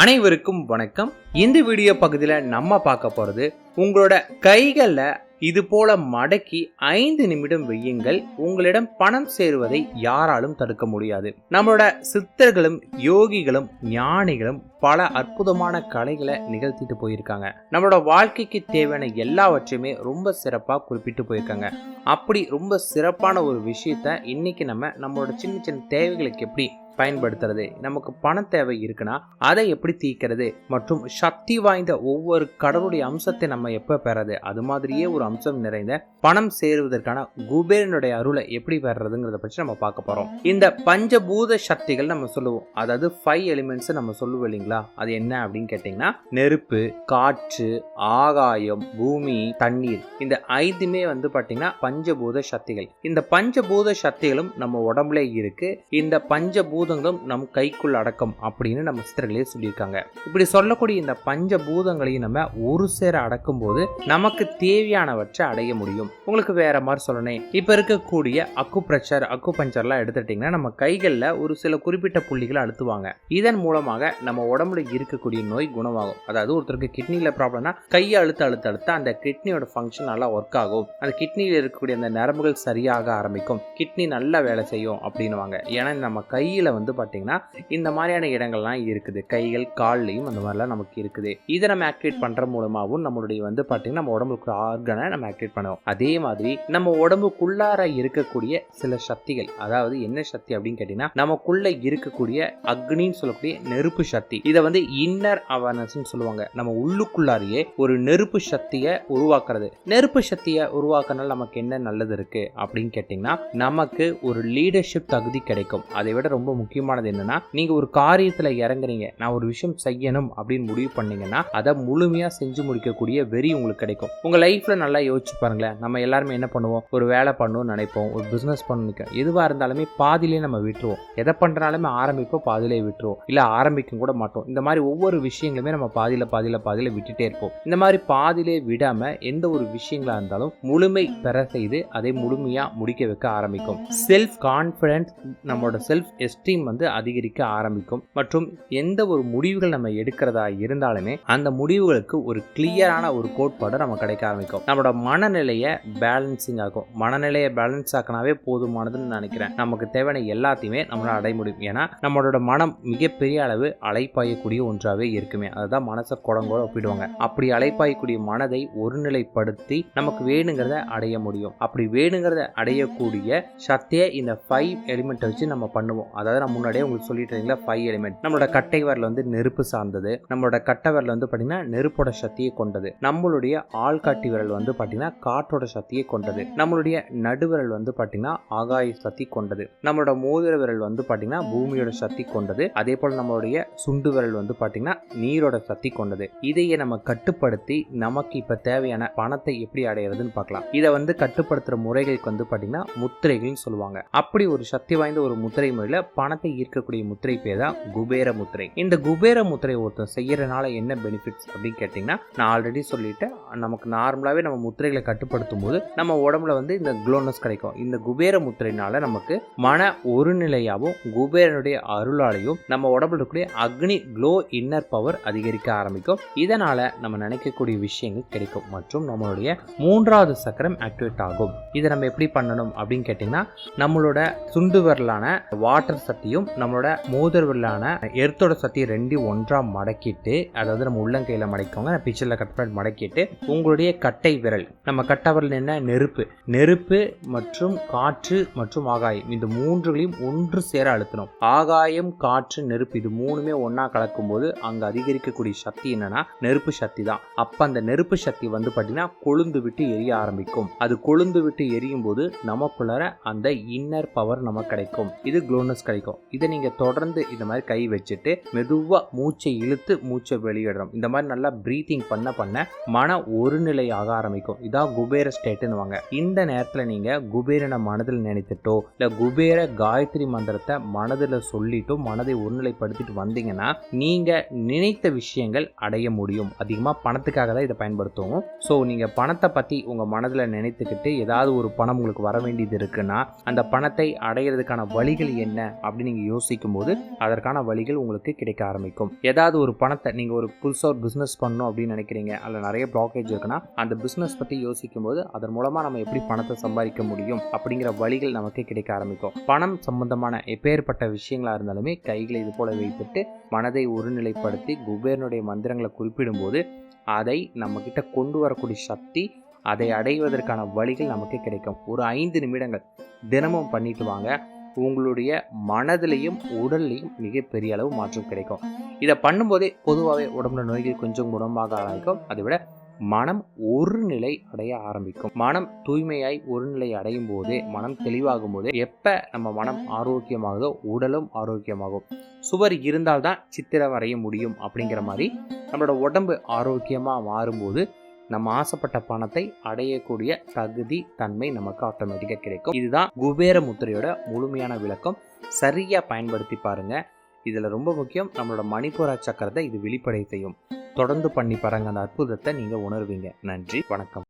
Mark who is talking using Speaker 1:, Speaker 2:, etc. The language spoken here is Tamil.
Speaker 1: அனைவருக்கும் வணக்கம். இந்த வீடியோ பகுதியில் நம்ம பார்க்க போகிறது உங்களோட கைகளில் இது போல மடக்கி ஐந்து நிமிடம் வெய்யுங்கள். உங்களிடம் பணம் சேருவதை யாராலும் தடுக்க முடியாது. நம்மளோட சித்தர்களும் யோகிகளும் ஞானிகளும் பல அற்புதமான கலைகளை நிகழ்த்திட்டு போயிருக்காங்க. நம்மளோட வாழ்க்கைக்கு தேவையான எல்லாவற்றையுமே ரொம்ப சிறப்பாக குறிப்பிட்டு போயிருக்காங்க. அப்படி ரொம்ப சிறப்பான ஒரு விஷயத்த இன்னைக்கு நம்ம நம்மளோட சின்ன சின்ன தேவைகளுக்கு எப்படி பயன்படுத்துறது நமக்கு பண தேவை இருக்குன்னா அதை எப்படி தீர்க்கிறது மற்றும் சக்தி வாய்ந்த ஒவ்வொரு கடவுளுடைய அம்சத்தை நம்ம எப்போ பெறது அது மாதிரியே ஒரு அம்சம் நிறைந்த பணம் சேருவதற்கான குபேரனுடைய அருளை எப்படி பெறதுங்கிறத பற்றி நம்ம பார்க்க போறோம். இந்த பஞ்சபூத சக்திகள் நம்ம சொல்லுவோம். அதாவது ஃபைவ் எலிமெண்ட்ஸ் நம்ம சொல்லுவோம் இல்லைங்களா? அது என்ன அப்படின்னு கேட்டிங்கன்னா நெருப்பு காற்று ஆகாயம் பூமி தண்ணீர். இந்த ஐந்துமே வந்து பார்த்தீங்கன்னா பஞ்சபூத சக்திகள். இந்த பஞ்சபூத சக்திகளும் நம்ம உடம்புல இருக்கு. இந்த பஞ்சபூதங்களும் நம் கைக்குள் அடக்கம் அப்படின்னு நம்ம சித்தர்களே சொல்லியிருக்காங்க. இப்படி சொல்லக்கூடிய இந்த பஞ்சபூதங்களையும் நம்ம ஒரு சேர அடக்கும் போது நமக்கு தேவையானவற்றை அடைய முடியும். உங்களுக்கு வேற மாதிரி சொல்லணும் இப்போ இருக்கக்கூடிய அக்கு பிரச்சர் அக்கு பஞ்சர்லாம் எடுத்துட்டிங்கன்னா நம்ம கைகளில் ஒரு சில குறிப்பிட்ட புள்ளிகளை அழுத்துவாங்க. இதன் மூலமாக நம்ம உடம்புல இருக்கக்கூடிய நோய் குணமாகும். அதாவது ஒருத்தருக்கு கிட்னியில் ப்ராப்ளம்னா கையை அழுத்த அழுத்த அழுத்த அந்த கிட்னியோட ஃபங்க்ஷன் நல்லா ஒர்க் ஆகும். அந்த கிட்னியில் இருக்கக்கூடிய அந்த நரம்புகள் சரியாக ஆரம்பிக்கும். கிட்னி நல்லா வேலை செய்யும் அப்படின்னுவாங்க. ஏன்னா நம்ம கையில் வந்து பார்த்தீங்கன்னா இந்த மாதிரியான இடங்கள்லாம் இருக்குது. கைகள் கால்லையும் அந்த மாதிரிலாம் நமக்கு இருக்குது. இதை நம்ம ஆக்டிவேட் பண்ணுற மூலமாகவும் நம்மளுடைய வந்து பார்த்தீங்கன்னா நம்ம உடம்புக்கு ஆர்கனை நம்ம ஆக்டிவேட் பண்ணுவோம். அதே மாதிரி நம்ம உடம்புக்குள்ளார இருக்கக்கூடிய சில சக்திகள் அதாவது என்ன சக்தி அப்படின்னு கேட்டிங்கன்னா நமக்குள்ள இருக்கக்கூடிய அக்னின்னு சொல்லக்கூடிய நெருப்பு சக்தி. இதை வந்து இன்னர் அவேர்னஸ் சொல்லுவாங்க. நம்ம உள்ளுக்குள்ளாரியே ஒரு நெருப்பு சக்தியை உருவாக்குறது. நெருப்பு சக்தியை உருவாக்குறதுனால நமக்கு என்ன நல்லது இருக்கு அப்படின்னு கேட்டிங்கன்னா நமக்கு ஒரு லீடர்ஷிப் தகுதி கிடைக்கும். அதை விட ரொம்ப முக்கியமானது என்னன்னா நீங்க ஒரு காரியத்துல இறங்குறீங்க நான் ஒரு விஷயம் செய்யணும் அப்படின்னு முடிவு பண்ணீங்கன்னா அதை முழுமையா செஞ்சு முடிக்கக்கூடிய வெறி உங்களுக்கு கிடைக்கும். உங்க லைஃப்ல நல்லா யோசிச்சு பாருங்களேன். நம்ம எல்லாருமே என்ன பண்ணுவோம்? ஒரு வேலை பண்ணணும்னு நினைப்போம். ஒரு பிஸ்னஸ் பண்ணணும் எதுவாக இருந்தாலுமே பாதியிலே நம்ம விட்டுருவோம். எதை பண்ணுறாலுமே ஆரம்பிப்போம் பாதியிலே விட்டுருவோம். இல்லை ஆரம்பிக்கும் கூட மாட்டோம். இந்த மாதிரி ஒவ்வொரு விஷயங்களுமே நம்ம பாதியில் பாதியில் பாதியில் விட்டுட்டே இருப்போம். இந்த மாதிரி பாதியிலே விடாமல் எந்த ஒரு விஷயங்களாக இருந்தாலும் முழுமை பெற செய்து அதை முழுமையாக முடிக்க வைக்க ஆரம்பிக்கும். செல்ஃப் கான்ஃபிடன்ஸ் நம்மளோட செல்ஃப் எஸ்டீம் வந்து அதிகரிக்க ஆரம்பிக்கும். மற்றும் எந்த ஒரு முடிவுகள் நம்ம எடுக்கிறதா இருந்தாலுமே அந்த முடிவுகளுக்கு ஒரு கிளியரான ஒரு கோட்பாடு நம்ம கிடைக்க ஆரம்பிக்கும். நம்மளோட மனநிலையை பேலன்சிங் ஆகும். மனநிலையை பேலன்ஸ் ஆக்கினாவே போதுமானதுன்னு நினைக்கிறேன். நமக்கு தேவையான எல்லாத்தையுமே நம்மளால் அடைய முடியும். ஏன்னா நம்மளோட மனம் மிகப்பெரிய அளவு அலைப்பாயக்கூடிய ஒன்றாகவே இருக்குமே. அதுதான் மனசை குடங்கோட ஒப்பிடுவாங்க. அப்படி அலைப்பாயக்கூடிய மனதை ஒருநிலைப்படுத்தி நமக்கு வேணுங்கிறத அடைய முடியும். அப்படி வேணுங்கிறத அடையக்கூடிய சக்தியை இந்த ஃபைவ் எலிமெண்ட்டை வச்சு நம்ம பண்ணுவோம். அதாவது நான் முன்னாடியே உங்களுக்கு சொல்லிட்டு இருந்தீங்களா ஃபைவ் எலிமெண்ட் நம்மளோட கட்டை வரல வந்து நெருப்பு சார்ந்தது. நம்மளோட கட்டை வரல வந்து பார்த்தீங்கன்னா நெருப்போட சக்தியை கொண்டது. நம்மளுடைய ஆள்காட்டி விரல் வந்து பார்த்தீங்கன்னா காற்றோட சக்தியை கொண்டது. நம்மளுடைய நடுவிரல் வந்து பார்த்தீங்கன்னா ஆகாய சக்தி கொண்டது. நம்மளோட மோதிர விரல் வந்து பார்த்தீங்கன்னா பூமியோட சக்தி கொண்டது. அதே போல் நம்மளுடைய சுண்டு விரல் வந்து பார்த்தீங்கன்னா நீரோட சக்தி கொண்டது. இதையே நம்ம கட்டுப்படுத்தி நமக்கு இப்போ தேவையான பணத்தை எப்படி அடையிறதுன்னு பார்க்கலாம் இதை வந்து கட்டுப்படுத்துகிற முறைகளுக்கு வந்து பார்த்தீங்கன்னா முத்திரைகள்னு சொல்லுவாங்க. அப்படி ஒரு சக்தி வாய்ந்த ஒரு முத்திரை முறையில் பணத்தை ஈர்க்கக்கூடிய முத்திரை பேர் தான் குபேர முத்திரை. இந்த குபேர முத்திரை ஒருத்தர் செய்யறதுனால என்ன பெனிஃபிட்ஸ் அப்படின்னு கேட்டிங்கன்னா நான் ஆல்ரெடி சொல்லிட்டேன். நமக்கு நார்மலாகவே நம்ம முத்திரைகளை கட்டுப்படுத்தும் போது நம்ம உடம்புல வந்து இந்த க்ளோனஸ் கிடைக்கும். இந்த குபேர முத்திரையினால நமக்கு மன ஒருநிலையாகவும் குபேரனுடைய அருளாலையும் நம்ம உடம்புல இருக்கக்கூடிய அக்னி க்ளோ இன்னர் பவர் அதிகரிக்க ஆரம்பிக்கும். இதனால நம்ம நினைக்கக்கூடிய விஷயங்கள் கிடைக்கும். மற்றும் நம்மளுடைய மூன்றாவது சக்கரம் ஆக்டிவேட் ஆகும். இதை நம்ம எப்படி பண்ணணும் அப்படின்னு கேட்டிங்கன்னா நம்மளோட சுண்டு விரலான வாட்டர் சக்தியும் நம்மளோட மோதிர விரலான எர்த்தோட சக்தியும் ரெண்டு ஒன்றாக மடக்கிட்டு அதாவது நம்ம உள்ளங்கையில் மடக்கோங்க பிச்சரில் கட் பண்ணி மடக்கிட்டு உங்களுடைய கட்டை விரல் நம்ம கட்டை விரல் என்ன நெருப்பு. நெருப்பு மற்றும் காற்று மற்றும் ஆகாயம். இந்த மூன்றுகளையும் ஒன்று சேர அழுத்தணும். ஆகாயம் காற்று நெருப்பு இது மூணுமே ஒன்றா கலக்கும்போது அங்கே அதிகரிக்கக்கூடிய சக்தி என்னன்னா நெருப்பு சக்தி தான். அப்போ அந்த நெருப்பு சக்தி வந்து பார்த்தீங்கன்னா கொழுந்து விட்டு எரிய ஆரம்பிக்கும். அது கொழுந்து விட்டு எரியும் போது நமக்குள்ளார அந்த இன்னர் பவர் நமக்கு கிடைக்கும். இது க்ளோனஸ் கிடைக்கும். இதை நீங்கள் தொடர்ந்து இந்த மாதிரி கை வச்சுட்டு மெதுவாக மூச்சை இழுத்து மூச்சை வெளியிடணும். இந்த மாதிரி நல்லா ப்ரீத்திங் பண்ண பண்ண மன ஒருநிலையாக ஆரம்பிக்கும். இதான் குபேர ஸ்டேட்டுன்னு இந்த நேரத்தில் நீங்கள் குபேரனை மனதில் நினைத்துட்டோ இல்லை குபேர காயத்ரி மந்திரத்தை மனதில் சொல்லிட்டோ மனதை ஒருநிலைப்படுத்திட்டு வந்தீங்கன்னா நீங்கள் நினைத்த விஷயங்கள் அடைய முடியும். அதிகமாக பணத்துக்காக தான் இதை பயன்படுத்துவோம். ஸோ நீங்கள் பணத்தை பற்றி உங்கள் மனதில் நினைத்துக்கிட்டு ஏதாவது ஒரு பணம் உங்களுக்கு வர வேண்டியது இருக்குன்னா அந்த பணத்தை அடையிறதுக்கான வழிகள் என்ன அப்படின்னு நீங்கள் யோசிக்கும் போது அதற்கான வழிகள் உங்களுக்கு கிடைக்க ஆரம்பிக்கும். ஏதாவது ஒரு பணத்தை நீங்கள் ஒரு புதுசாக ஒரு பிஸ்னஸ் பண்ணணும் அப்படின்னு நினைக்கிறீங்க அதில் நிறைய ப்ளாக்கேஜ் இருக்குன்னா அந்த பிஸ்னஸ் பற்றி யோசிக்கும் போது அதன் மூலமாக நம்ம எப்படி பணத்தை சம்பாதிக்க முடியும் அப்படிங்கிற வழிகள் நமக்கு கிடைக்க ஆரம்பிக்கும். பணம் சம்பந்தமான எப்பேற்பட்ட விஷயங்களா இருந்தாலுமே கைகளை இது போல வைத்துட்டு மனதை ஒருநிலைப்படுத்தி குபேரனுடைய மந்திரங்களை குறிப்பிடும்போது அதை நம்ம கிட்ட கொண்டு வரக்கூடிய சக்தி அதை அடைவதற்கான வழிகள் நமக்கு கிடைக்கும். ஒரு ஐந்து நிமிடங்கள் தினமும் பண்ணிட்டு வாங்க. உங்களுடைய மனதிலையும் உடல்லையும் மிகப்பெரிய அளவு மாற்றம் கிடைக்கும். இதை பண்ணும்போதே பொதுவாகவே உடம்புல நோய்கள் கொஞ்சம் குணமாக ஆரம்பிக்கும் அதை விட மனம் ஒரு நிலை அடைய ஆரம்பிக்கும். மனம் தூய்மையாய் ஒரு நிலை அடையும் போதே மனம் தெளிவாகும் போதே எப்போ நம்ம மனம் ஆரோக்கியமாகுதோ உடலும் ஆரோக்கியமாகும். சுவர் இருந்தால்தான் சித்திரம் வரைய முடியும் அப்படிங்கிற மாதிரி நம்மளோட உடம்பு ஆரோக்கியமாக மாறும்போது நம்ம ஆசைப்பட்ட பணத்தை அடையக்கூடிய தகுதி தன்மை நமக்கு ஆட்டோமேட்டிக்காக கிடைக்கும். இதுதான் குபேர முத்திரையோட முழுமையான விளக்கம். சரியாக பயன்படுத்தி பாருங்க. இதில் ரொம்ப முக்கியம் நம்மளோட மணிப்புர சக்கரத்தை இது வெளிப்படை செய்யும். தொடர்ந்து பண்ணி பாருங்க. அந்த அற்புதத்தை நீங்கள் உணர்வீங்க. நன்றி. வணக்கம்.